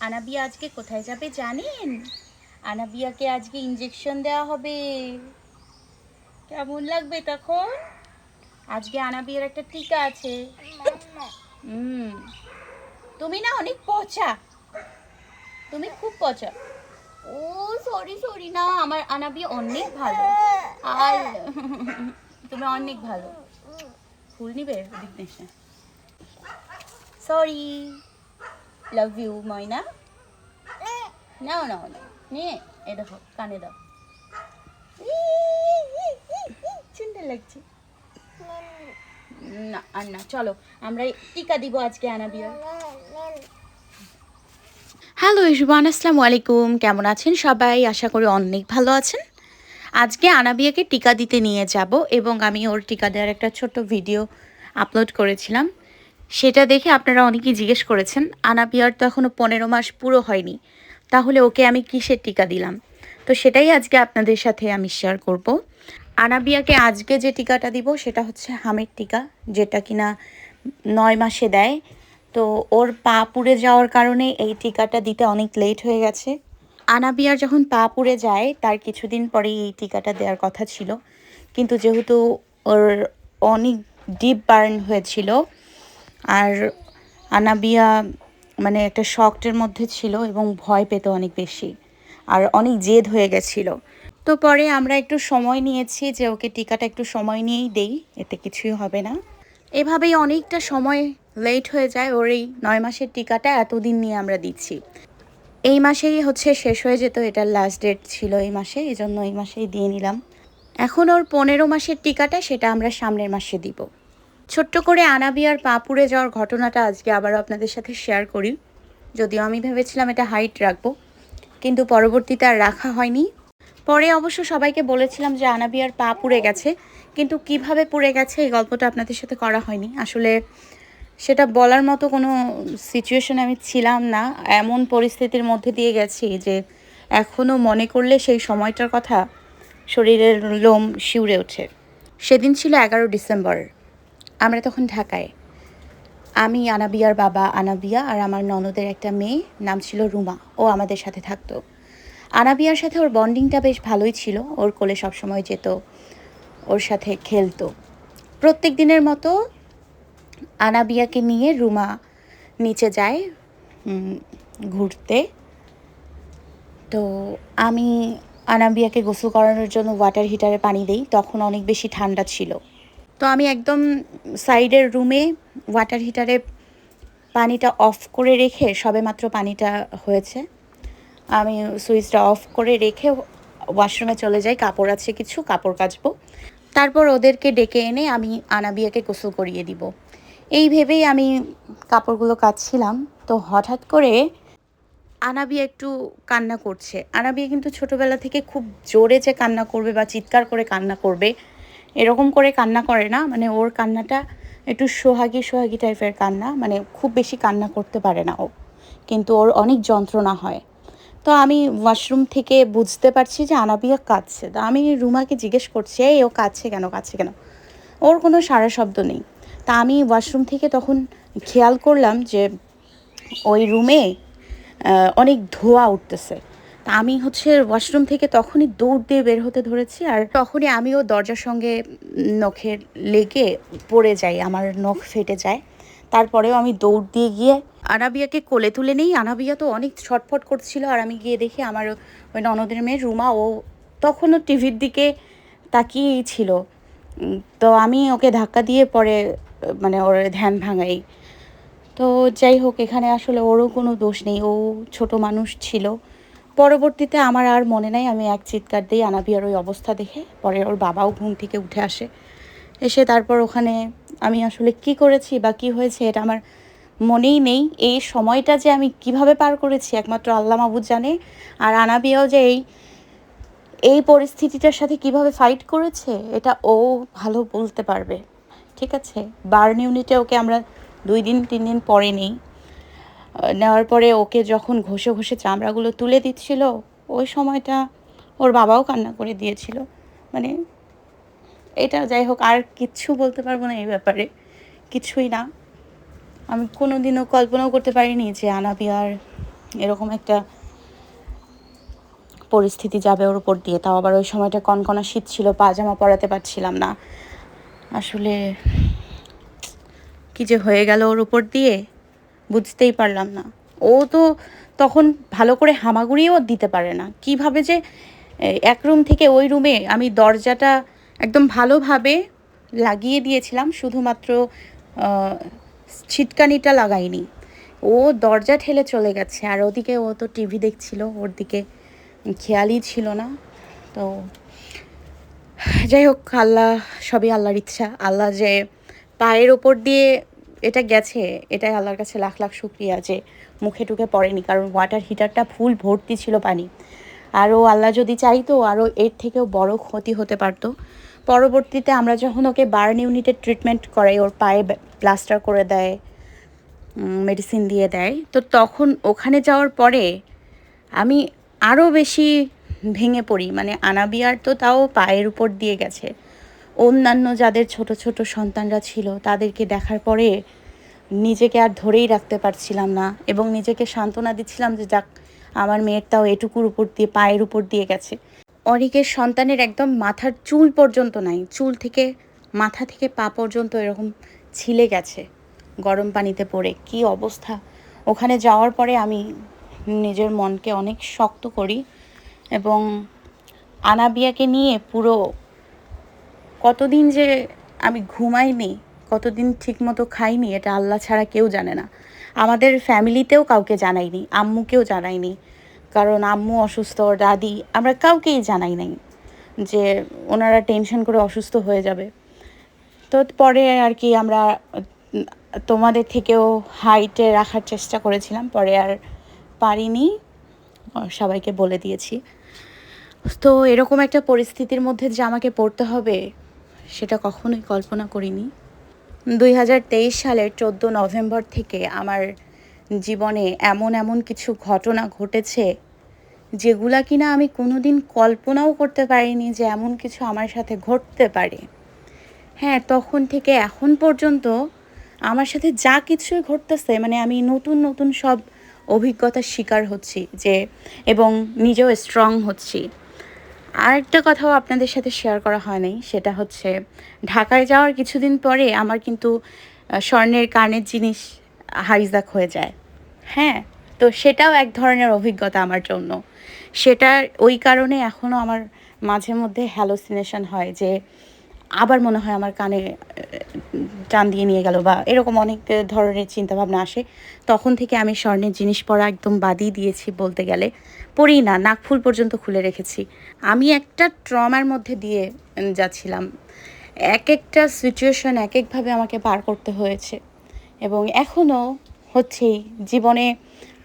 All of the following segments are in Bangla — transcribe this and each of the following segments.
আনাবিয়া আজকে কোথায় যাবে জানেন? আনাবিয়াকে আজকে ইঞ্জেকশন দেওয়া হবে। কেমন লাগবে তখন? আজকে আনাবিয়ার একটা টিকা আছে। হুম। তুমি না অনেক পচা। তুমি খুব পচা। ও সরি সরি না, আমার আনাবিয়া অনেক ভালো। আর তুমি অনেক ভালো। ফুল নিবে সরি লাভ ইউ ময়না নাও নাও নাও নিয়ে এ দেখো কানে দাও সুন্দর লাগছে না আর না চলো আমরা টিকা দিব আজকে আনাবিয়ার হ্যালো ইসবান আসসালামু আলাইকুম কেমন আছেন সবাই আশা করি অনেক ভালো আছেন আজকে আনাবিয়াকে টিকা দিতে নিয়ে যাব এবং আমি ওর টিকা দেওয়ার একটা ছোট্ট ভিডিও আপলোড করেছিলাম সেটা দেখে আপনারা অনেকেই জিজ্ঞেস করেছেন আনাবিয়ার তো এখনও পনেরো মাস পুরো হয়নি, তাহলে ওকে আমি কিসের টিকা দিলাম? তো সেটাই আজকে আপনাদের সাথে আমি শেয়ার করব। আনাবিয়াকে আজকে যে টিকাটা দিব সেটা হচ্ছে হামের টিকা, যেটা কিনা নয় মাসে দেয়। তো ওর পা পুড়ে যাওয়ার কারণে এই টিকাটা দিতে অনেক লেট হয়ে গেছে। আনাবিয়ার যখন পা পুড়ে যায়, তার কিছুদিন পরেই এই টিকাটা দেওয়ার কথা ছিল। কিন্তু যেহেতু ওর অনেক ডিপ বার্ন হয়েছিল আর আনাবিয়া মানে একটা শকটের মধ্যে ছিল এবং ভয় পেত অনেক বেশি আর অনেক জেদ হয়ে গেছিল। তো পরে আমরা একটু সময় নিয়েছি যে ওকে টিকাটা একটু সময় নিয়েই দেই, এতে কিছুই হবে না। এভাবেই অনেকটা সময় লেট হয়ে যায় ওর এই নয় মাসের টিকাটা এতদিন নিয়ে আমরা দিচ্ছি। এই মাসেই হচ্ছে শেষ হয়ে যেত, এটার লাস্ট ডেট ছিল এই মাসে, এই জন্য এই মাসেই দিয়ে নিলাম। এখন ওর পনেরো মাসের টিকাটা সেটা আমরা সামনের মাসে দিব। ছোট্ট করে আনাবিয়ার পা পুড়ে যাওয়ার ঘটনাটা আজকে আবারও আপনাদের সাথে শেয়ার করি। যদিও আমি ভেবেছিলাম এটা হাইট রাখব, কিন্তু পরবর্তীতে আর রাখা হয়নি। পরে অবশ্য সবাইকে বলেছিলাম যে আনাবিয়ার পা পুড়ে গেছে, কিন্তু কীভাবে পুড়ে গেছে এই গল্পটা আপনাদের সাথে করা হয়নি। আসলে সেটা বলার মতো কোনো সিচুয়েশনে আমি ছিলাম না। এমন পরিস্থিতির মধ্যে দিয়ে গেছি যে এখনও মনে করলে সেই সময়টার কথা শরীরের লোম শিউরে ওঠে। সেদিন ছিল এগারো ডিসেম্বর। আমরা তখন ঢাকায়। আমি, আনাবিয়ার বাবা আনাবিয়া আর আমার ননদের একটা মেয়ে, নাম ছিল রুমা। ও আমাদের সাথে থাকতো। আনাবিয়ার সাথে ওর বন্ডিংটা বেশ ভালোই ছিল। ওর কোলে সবসময় যেত। ওর সাথে খেলতো। প্রত্যেক দিনের মতো আনাবিয়াকে নিয়ে রুমা নিচে যায় ঘুরতে। তো আমি আনাবিয়াকে গোসল করানোর জন্য ওয়াটার হিটারে পানি দিই। তখন অনেক বেশি ঠান্ডা ছিল। তো আমি একদম সাইডের রুমে ওয়াটার হিটারে পানিটা অফ করে রেখে, সবেমাত্র পানিটা হয়েছে, আমি সুইচটা অফ করে রেখে ওয়াশরুমে চলে যাই, কাপড় আছে কিছু, কাপড় কাচবো। তারপর ওদেরকে ডেকে এনে আমি আনাবিয়াকে গোসল করিয়ে দিব। এই ভেবেই আমি কাপড়গুলো কাচ্ছিলাম। তো হঠাৎ করে আনাবিয়া একটু কান্না করছে। আনাবিয়া কিন্তু ছোটোবেলা থেকে খুব জোরে যে কান্না করবে বা চিৎকার করে কান্না করবে এরকম করে কান্না করে না মানে ওর কান্নাটা একটু সোহাগী সোহাগী টাইপের কান্না মানে খুব বেশি কান্না করতে পারে না ও। কিন্তু ওর অনেক যন্ত্রণা হয়। তো আমি ওয়াশরুম থেকে বুঝতে পারছি যে আনাবিয়া কাঁদছে। তো আমি রুমাকে জিজ্ঞেস করছি, এই, ও কাঁদছে কেন কাঁদছে কেন? ওর কোনো সারা শব্দ নেই। তা আমি ওয়াশরুম থেকে তখন খেয়াল করলাম যে ওই রুমে অনেক ধোঁয়া উঠতেছে। আমি হচ্ছে ওয়াশরুম থেকে তখনই দৌড় দিয়ে বের হতে ধরেছি আর তখনই আমিও দরজার সঙ্গে নখে লেগে পড়ে যাই, আমার নখ ফেটে যায়। তারপরেও আমি দৌড় দিয়ে গিয়ে আনাবিয়াকে কোলে তুলে নেই। আনাবিয়া তো অনেক ছটফট করছিল আর আমি গিয়ে দেখি আমার ওই ননদের মেয়ে রুমা, ও তখনও টিভির দিকে তাকিয়েই ছিল। তো আমি ওকে ধাক্কা দিয়ে পরে মানে ওর ধ্যান ভাঙাই। তো যাই হোক, এখানে আসলে ওরও কোনো দোষ নেই। ও ছোট মানুষ ছিল। পরবর্তীতে আমার আর মনে নাই, আমি এক চিৎকার দিই আনাবিয়ার ওই অবস্থা দেখে, পরে ওর বাবাও ঘুম থেকে উঠে আসে। এসে তারপর ওখানে আমি আসলে কি করেছি বা কি হয়েছে এটা আমার মনেই নেই। এই সময়টা যে আমি কীভাবে পার করেছি একমাত্র আল্লাহ মাহবুদ জানে। আর আনাবিয়াও যে এই এই পরিস্থিতিটার সাথে কীভাবে ফাইট করেছে, এটা ও ভালো বলতে পারবে। ঠিক আছে? বার্ন ইউনিটে ওকে আমরা দুই দিন, তিন দিন পরে নেই। নেওয়ার পরে ওকে যখন ঘষে ঘষে চামড়াগুলো তুলে দিচ্ছিল, ওই সময়টা ওর বাবাও কান্না করে দিয়েছিল। মানে এটা যাই হোক, আর কিচ্ছু বলতে পারব না এই ব্যাপারে। কিছুই না। আমি কোনো দিনও কল্পনাও করতে পারিনি যে আনাবিয়ার এরকম একটা পরিস্থিতি যাবে ওর উপর দিয়ে। তাও আবার ওই সময়টা কনকনা শীত ছিল পাজামা পরাতে পারছিলাম না। আসলে কি যে হয়ে গেল ওর উপর দিয়ে? বুঝতেই পারলাম না। ও তো তখন ভালো করে হামাগুড়িও দিতে পারে না। কীভাবে যে এক রুম থেকে ওই রুমে আমি দরজাটা একদম ভালোভাবে লাগিয়ে দিয়েছিলাম, শুধুমাত্র ছিটকানিটা লাগাইনি। ও দরজা ঠেলে চলে গেছে, আর ওদিকে ও তো টিভি দেখছিল, ওর দিকে খেয়ালই ছিল না। তো, যাই হোক, আল্লাহ, সবই আল্লাহর ইচ্ছা। আল্লাহ যে পায়ের ওপর দিয়ে এটা গেছে, এটাই আল্লাহর কাছে লাখ লাখ শুক্রিয়া যে মুখে টুকে পড়েনি, কারণ ওয়াটার হিটারটা ফুল ভর্তি ছিল পানি। আরও আল্লাহ যদি চাইতো, আরও এর থেকেও বড় ক্ষতি হতে পারতো। পরবর্তীতে আমরা যখন ওকে বার্ন ইউনিটের ট্রিটমেন্ট করাই, ওর পায়ে প্লাস্টার করে দেয় মেডিসিন দিয়ে দেয়, তো তখন ওখানে যাওয়ার পরে আমি আরও বেশি ভেঙে পড়ি। মানে আনাবিয়ার তো তাও পায়ের উপর দিয়ে গেছে। অন্যান্য যাদের ছোট ছোট সন্তানরা ছিল, তাদেরকে দেখার পরে নিজেকে আর ধরেই রাখতে পারছিলাম না এবং নিজেকে সান্ত্বনা দিচ্ছিলাম যে, যাক, আমার মেয়ের তাও এটুকুর উপর দিয়ে, পায়ের উপর দিয়ে গেছে। অনেকের সন্তানের একদম মাথার চুল পর্যন্ত নাই, চুল থেকে, মাথা থেকে পা পর্যন্ত এরকম ছিলে গেছে, গরম পানিতে পড়ে। কি অবস্থা? ওখানে যাওয়ার পরে আমি নিজের মনকে অনেক শক্ত করি এবং আনাবিয়াকে নিয়ে পুরো কতদিন যে আমি ঘুমাইনি, কতদিন ঠিকমতো খাইনি, এটা আল্লাহ ছাড়া কেউ জানে না। আমাদের ফ্যামিলিতেও কাউকে জানাইনি, আম্মুকেও জানাইনি। কারণ আম্মু অসুস্থ, দাদি, আমরা কাউকেই জানাই নাই যে ওনারা টেনশন করে অসুস্থ হয়ে যাবে। তো পরে আর কি আমরা তোমাদের থেকেও হাইটে রাখার চেষ্টা করেছিলাম, পরে আর পারিনি। সবাইকে বলে দিয়েছি। তো এরকম একটা পরিস্থিতির মধ্যে যে আমাকে পড়তে হবে সেটা কখনোই কল্পনা করিনি। দুই হাজার তেইশ সালের চোদ্দ নভেম্বর থেকে আমার জীবনে এমন এমন কিছু ঘটনা ঘটেছে, যেগুলা কিনা আমি কোনোদিন কল্পনাও করতে পারিনি যে এমন কিছু আমার সাথে ঘটতে পারে। হ্যাঁ তখন থেকে এখন পর্যন্ত আমার সাথে যা কিছুই ঘটতেছে মানে আমি নতুন নতুন সব অভিজ্ঞতার শিকার হচ্ছি, যে এবং নিজেও স্ট্রং হচ্ছি। আরেকটা কথাও আপনাদের সাথে শেয়ার করা হয় নাই, সেটা হচ্ছে ঢাকায় যাওয়ার কিছুদিন পরে আমার কিন্তু স্বর্ণের কানের জিনিস হাইজাক হয়ে যায়। হ্যাঁ তো সেটাও এক ধরনের অভিজ্ঞতা আমার জন্য। সেটার ওই কারণে এখনও আমার মাঝে মধ্যে হ্যালোসিনেশন হয় যে আবার মনে হয় আমার কানে টান দিয়ে নিয়ে গেল বা এরকম অনেক ধরনের চিন্তাভাবনা আসে। তখন থেকে আমি স্বর্ণের জিনিস পরা একদম বাদই দিয়েছি বলতে গেলে। পরি না নাকফুল পর্যন্ত খুলে রেখেছি। আমি একটা ট্রমার মধ্যে দিয়ে যাচ্ছিলাম। এক একটা সিচুয়েশন এক একভাবে আমাকে পার করতে হয়েছে। এবং এখনও হচ্ছেই। জীবনে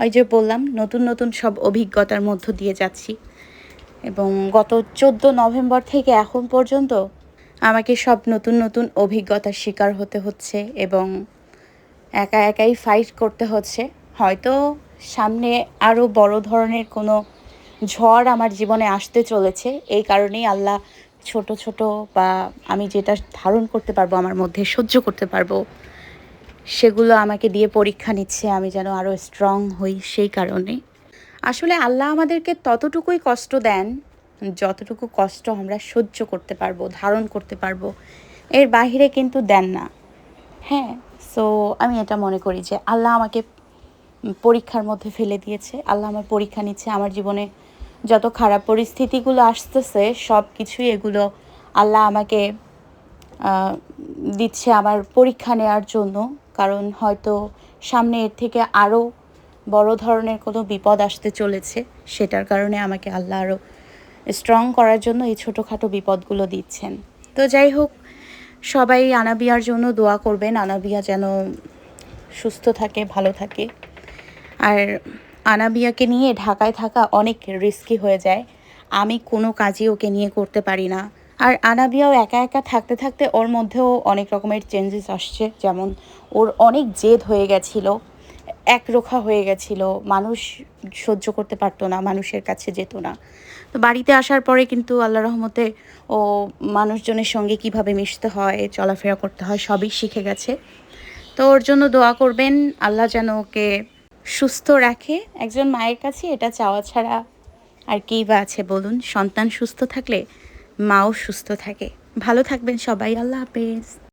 ওই যে বললাম, নতুন নতুন সব অভিজ্ঞতার মধ্য দিয়ে যাচ্ছি। এবং গত চোদ্দ নভেম্বর থেকে এখন পর্যন্ত আমাকে সব নতুন নতুন অভিজ্ঞতার শিকার হতে হচ্ছে এবং একা একাই ফাইট করতে হচ্ছে। হয়তো সামনে আরও বড় ধরনের কোনো ঝড় আমার জীবনে আসতে চলেছে। এই কারণেই আল্লাহ ছোট ছোট বা আমি যেটা ধারণ করতে পারব, আমার মধ্যে সহ্য করতে পারব, সেগুলো আমাকে দিয়ে পরীক্ষা নিচ্ছে। আমি যেন আরও স্ট্রং হই সেই কারণে। আসলে আল্লাহ আমাদেরকে ততটুকুই কষ্ট দেন যতটুকু কষ্ট আমরা সহ্য করতে পারব, ধারণ করতে পারব, এর বাইরে কিন্তু দেন না। হ্যাঁ সো আমি এটা মনে করি যে আল্লাহ আমাকে পরীক্ষার মধ্যে ফেলে দিয়েছে, আল্লাহ আমার পরীক্ষা নিচ্ছে, আমার জীবনে যত খারাপ পরিস্থিতিগুলো আসতেছে সব কিছুই এগুলো আল্লাহ আমাকে দিচ্ছে আমার পরীক্ষা নেওয়ার জন্য। কারণ হয়তো সামনে এর থেকে আরও বড় ধরনের কোনো বিপদ আসতে চলেছে, সেটার কারণে আমাকে আল্লাহ আরও স্ট্রং করার জন্য এই ছোটোখাটো বিপদগুলো দিচ্ছেন। তো যাই হোক, সবাই আনাবিয়ার জন্য দোয়া করবেন। আনাবিয়া যেন সুস্থ থাকে, ভালো থাকে। আর আনাবিয়াকে নিয়ে ঢাকায় থাকা অনেক রিস্কি হয়ে যায়। আমি কোনো কাজই ওকে নিয়ে করতে পারি না। আর আনাবিয়াও একা একা থাকতে থাকতে ওর মধ্যেও অনেক রকমের চেঞ্জেস আসছে। যেমন ওর অনেক জেদ হয়ে গেছিল, একরোখা হয়ে গেছিল, মানুষ সহ্য করতে পারতো না, মানুষের কাছে যেত না। তো বাড়িতে আসার পরে কিন্তু আল্লাহ রহমতে ও মানুষজনের সঙ্গে কীভাবে মিশতে হয়, চলাফেরা করতে হয়, সবই শিখে গেছে। তো ওর জন্য দোয়া করবেন, আল্লাহ যেন ওকে সুস্থ রাখে। একজন মায়ের কাছে এটা চাওয়া ছাড়া আর কী বা আছে বলুন? সন্তান সুস্থ থাকলে মাও সুস্থ থাকে। ভালো থাকবেন সবাই, আল্লাহ হাফেজ।